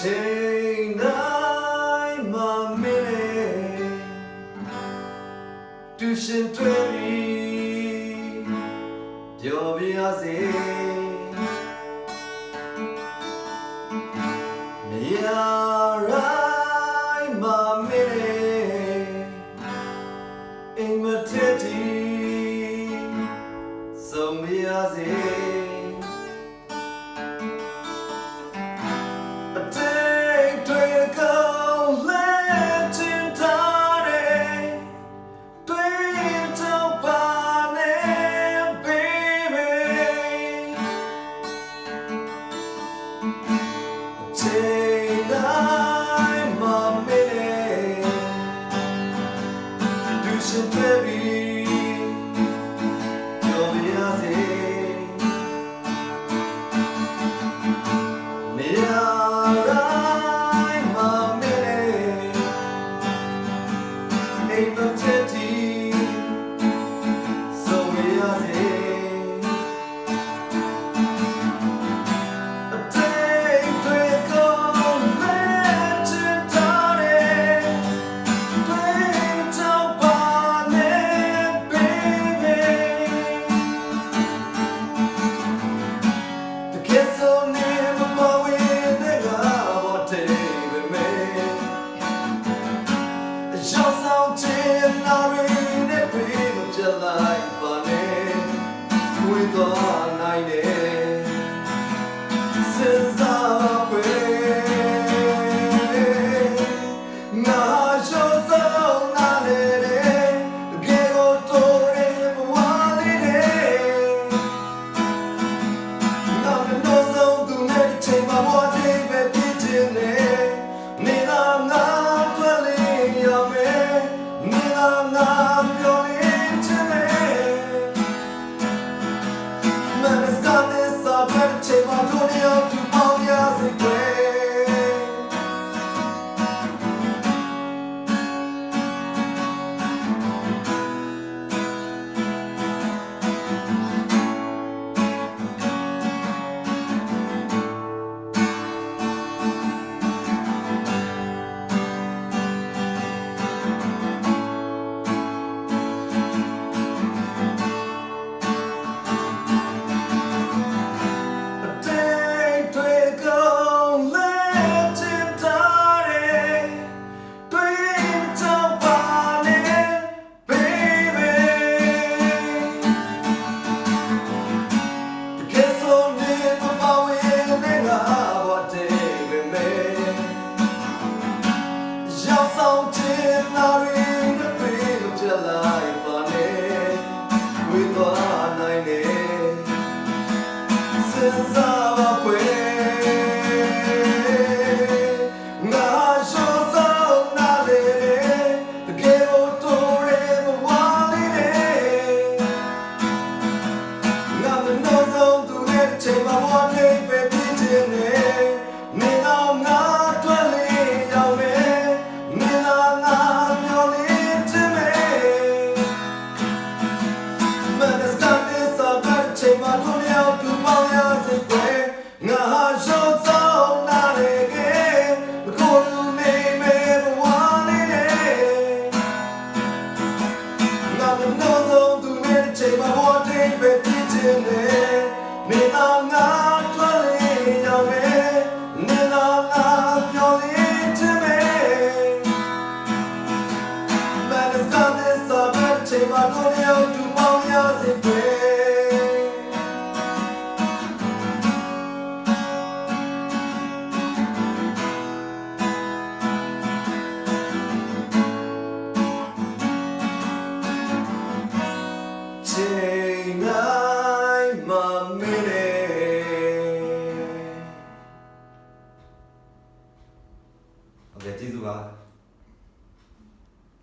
Take night my minute Tu shin twe mi Pyo bia se Mia right my minute Ain't no နိုင်တယ်စဉ်းစားပါကွယ်ငါရှော့ဆောင်နာနေတယ်တပြေကိုတိုးတယ်ဘဝလေးတယ်ငါကတော့ဆုံးသူနဲ့ချိန်မှာဘဝချိန် Take my glory out to all your